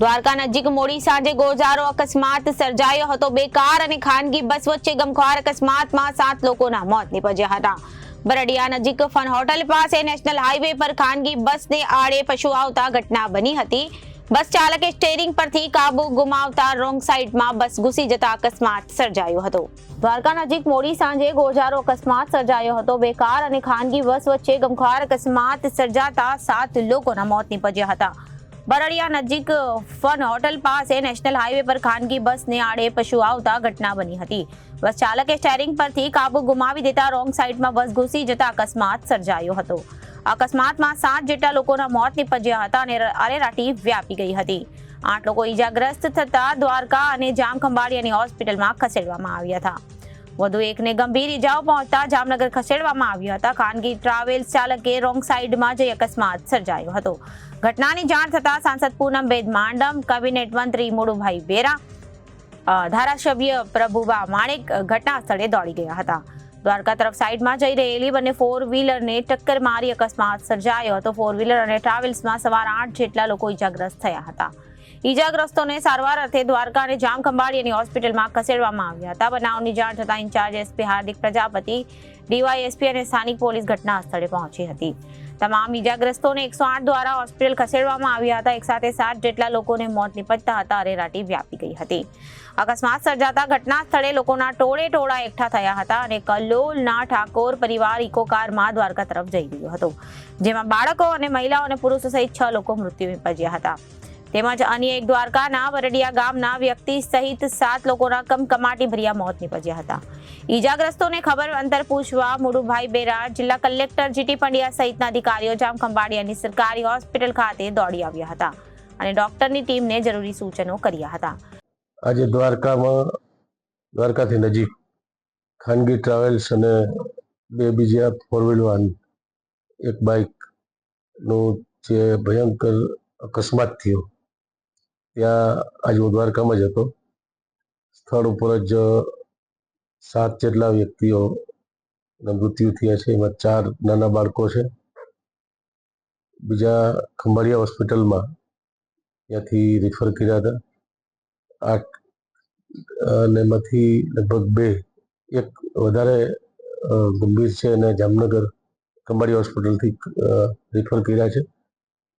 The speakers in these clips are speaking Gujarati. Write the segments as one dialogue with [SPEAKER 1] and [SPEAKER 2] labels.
[SPEAKER 1] દ્વારકા નજીક મોડી સાંજે ગોજારો અકસ્માત સર્જાયો હતો. બે કાર અને ખાનગી બસ વચ્ચે ગમખ્વાર અકસ્માતમાં સાત લોકોના મોત નિપજ્યા હતા. બરડિયા નજીક ફન હોટલ પાસે નેશનલ હાઈવે પર ખાનગી બસને આડે પશુ આવતા ઘટના બની હતી. બસ ચાલકે સ્ટેરિંગ પરથી કાબુ ગુમાવતા રોંગ સાઈડમાં બસ ઘૂસી જતા અકસ્માત સર્જાયો હતો. દ્વારકા નજીક મોડી સાંજે ગોજારો અકસ્માત સર્જાયો હતો. બે કાર અને ખાનગી બસ વચ્ચે ગમખ્વાર અકસ્માત સર્જાતા સાત લોકોના મોત નીપજ્યા હતા. બરડિયા નજીક ફન હોટલ પાસે નેશનલ હાઈવે પર ખાનગી બસને આડે પશુ આવતા ઘટના બની હતી. બસ ચાલકે સ્ટેરિંગ પરથી કાબુ ગુમાવી દેતા રોંગ સાઈડમાં બસ ઘૂસી જતા અકસ્માત સર્જાયો હતો. અકસ્માતમાં સાત જેટલા લોકોના મોત નીપજ્યા હતા અને અરેરાટી વ્યાપી ગઈ હતી. આઠ લોકો ઈજાગ્રસ્ત થતા દ્વારકા અને જામખંભાળિયાની હોસ્પિટલમાં ખસેડવામાં આવ્યા હતા. વધુ એકને ગંભીર ઈજાઓ પહોંચતા જામનગર ખસેડવામાં આવ્યા હતા. ખાનગી ટ્રાવેલ્સ ચાલકે રોંગ સાઈડમાં જઈ અકસ્માત સર્જાયો હતો. ઘટનાની જાણ થતા સાંસદ પૂનમ બેદ માંડમ, કેબિનેટ મંત્રી મોડુભાઈ બેરા ધારાસભ્ય પ્રભુબા માણેક ઘટના સ્થળે દોડી ગયા હતા. દ્વારકા તરફ સાઈડમાં જઈ રહેલી બંને ફોર વ્હીલરને ટક્કર મારી અકસ્માત સર્જાયો હતો. ફોર વ્હીલર અને ટ્રાવેલ્સમાં સવાર આઠ જેટલા લોકો ઈજાગ્રસ્ત થયા હતા. ઈજાગ્રસ્તોને સારવાર અર્થે દ્વારકા અને જામખંભાળિયાની હોસ્પિટલમાં ખસેડવામાં આવ્યા હતા. બનાવની જાણ થતાં incharge SP Hardik Prajapati, DYSP અને સ્થાનિક પોલીસ ઘટના સ્થળે પહોંચી હતી. તમામ ઈજાગ્રસ્તોને એકસો આઠ દ્વારા હોસ્પિટલ ખસેડવામાં આવ્યા હતા. એક સાથે સાત જેટલા લોકોને મોત નિપજતા હતા. અરેરાટી વ્યાપી ગઈ હતી. અકસ્માત સર્જાતા ઘટના સ્થળે લોકોના ટોળે ટોળા એકઠા થયા હતા અને કલોલના ઠાકોર પરિવાર ઇકો કારમાં દ્વારકા તરફ જઈ રહ્યો હતો, જેમાં બાળકો અને મહિલાઓ અને પુરુષો સહિત છ લોકો મૃત્યુ નિપજ્યા હતા. તેમજ અન્ય એક દ્વારકાના વરડિયા ગામના વ્યક્તિ સહિત સાત લોકોના કમકમાટી ભર્યા મોત નીપજ્યા હતા. ઈજાગ્રસ્તોને ખબર અંતર પૂછવા મુડુભાઈ બેરા જિલ્લા કલેક્ટર જીટી પંડ્યા સહિતના અધિકારીઓ જામ ખંભાળિયાની સરકારી હોસ્પિટલ ખાતે દોડી આવ્યા હતા અને ડોક્ટરની ટીમને જરૂરી સૂચનો કર્યા હતા.
[SPEAKER 2] આજે દ્વારકામાં, દ્વારકાથી નજીક ખાનગી ટ્રાવેલ્સ અને બે બીજા ફોર વ્હીલ વાહન, એક બાઇકનું જે ભયંકર અકસ્માત થયો ત્યાં આજે દ્વારકામાં જ હતો. સ્થળ ઉપર જ સાત જેટલા વ્યક્તિઓ મૃત્યુ થયા છે. એમાં ચાર નાના બાળકો છે. બીજા ખંભાળિયા હોસ્પિટલમાં ત્યાંથી રિફર કર્યા હતા. આઠ અને એમાંથી લગભગ બે, એક વધારે ગંભીર છે અને જામનગર ખંભાળિયા હોસ્પિટલથી રિફર કર્યા છે.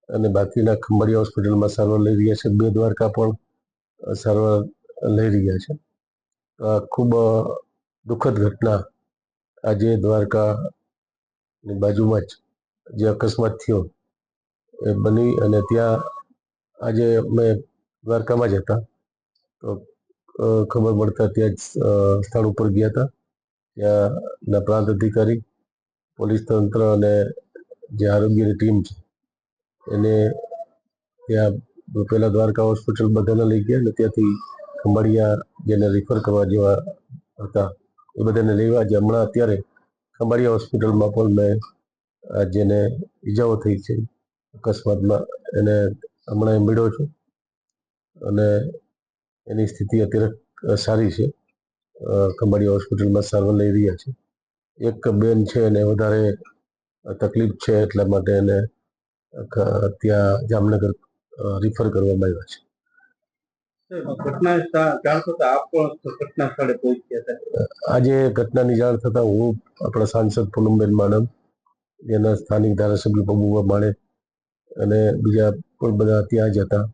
[SPEAKER 2] અને બાકીના ખંભાળિયા હોસ્પિટલમાં સારવાર લઈ રહ્યા છે. બે દ્વારકા પણ સારવાર લઈ રહ્યા છે. આ ખૂબ દુઃખદ ઘટના આજે દ્વારકાની બાજુમાં જ જે અકસ્માત થયો એ બની અને ત્યાં આજે અમે દ્વારકામાં જ હતા. તો ખબર પડતા ત્યાં જ સ્થળ ઉપર ગયા હતા. ત્યાંના પ્રાંત અધિકારી, પોલીસ તંત્ર અને જે આરોગ્યની ટીમ છે એને ત્યાં પહેલા દ્વારકા હોસ્પિટલ બધાને લઈ ગયા અને ત્યાંથી ખંભાળિયા જેને રિફર કરવા જેવા હતા, એ બધાને લેવા જે હમણાં અત્યારે ખંભાળિયા હોસ્પિટલમાં પણ મેં જેને ઈજાઓ થઈ છે, અકસ્માતમાં એને હમણાં મળ્યો છું. અને એની સ્થિતિ અત્યારે સારી છે. ખંભાળિયા હોસ્પિટલમાં સારવાર લઈ રહ્યા છે. એક બેન છે એને વધારે તકલીફ છે એટલા માટે એને ત્યાં જામનગર રિફર કરવામાં આવ્યા છે.
[SPEAKER 3] ઘટના સ્થળે
[SPEAKER 2] આજે ઘટનાની જાણ થતા હું આપણા સાંસદ પૂનમબેન માડમ જેના સ્થાનિક ધારાસભ્ય પબુભા માણે અને બીજા પણ બધા ત્યાં જ હતા.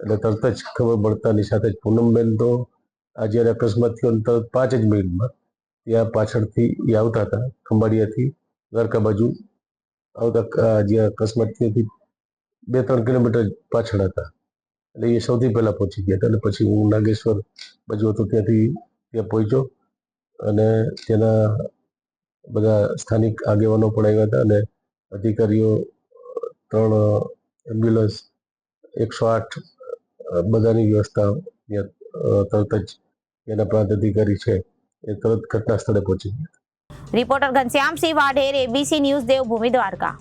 [SPEAKER 2] એટલે તરત જ ખબર પડતાની સાથે જ પૂનમબેન તો આજે જ્યારે અકસ્માત થયો તરત પાંચ જ મિનિટમાં ત્યાં પાછળથી એ આવતા હતા ખંભાળિયાથી દ્વારકા બાજુ આવતા જ્યાં અકસ્માત ત્યાંથી બે ત્રણ કિલોમીટર પાછળ હતા. એટલે એ સૌથી પહેલાં પહોંચી ગયા હતા. અને પછી હું નાગેશ્વર બાજુ હતો ત્યાંથી ત્યાં પહોંચ્યો. અને તેના બધા સ્થાનિક આગેવાનો પણ આવ્યા હતા અને અધિકારીઓ, ત્રણ એમ્બ્યુલન્સ, એકસો આઠ બધાની વ્યવસ્થા તરત જ એના પ્રાંત અધિકારી છે એ તરત ઘટના સ્થળે પહોંચી ગયા.
[SPEAKER 1] Reporter Ghanshyamsinh Vadher ABC news Devbhumi Dwarka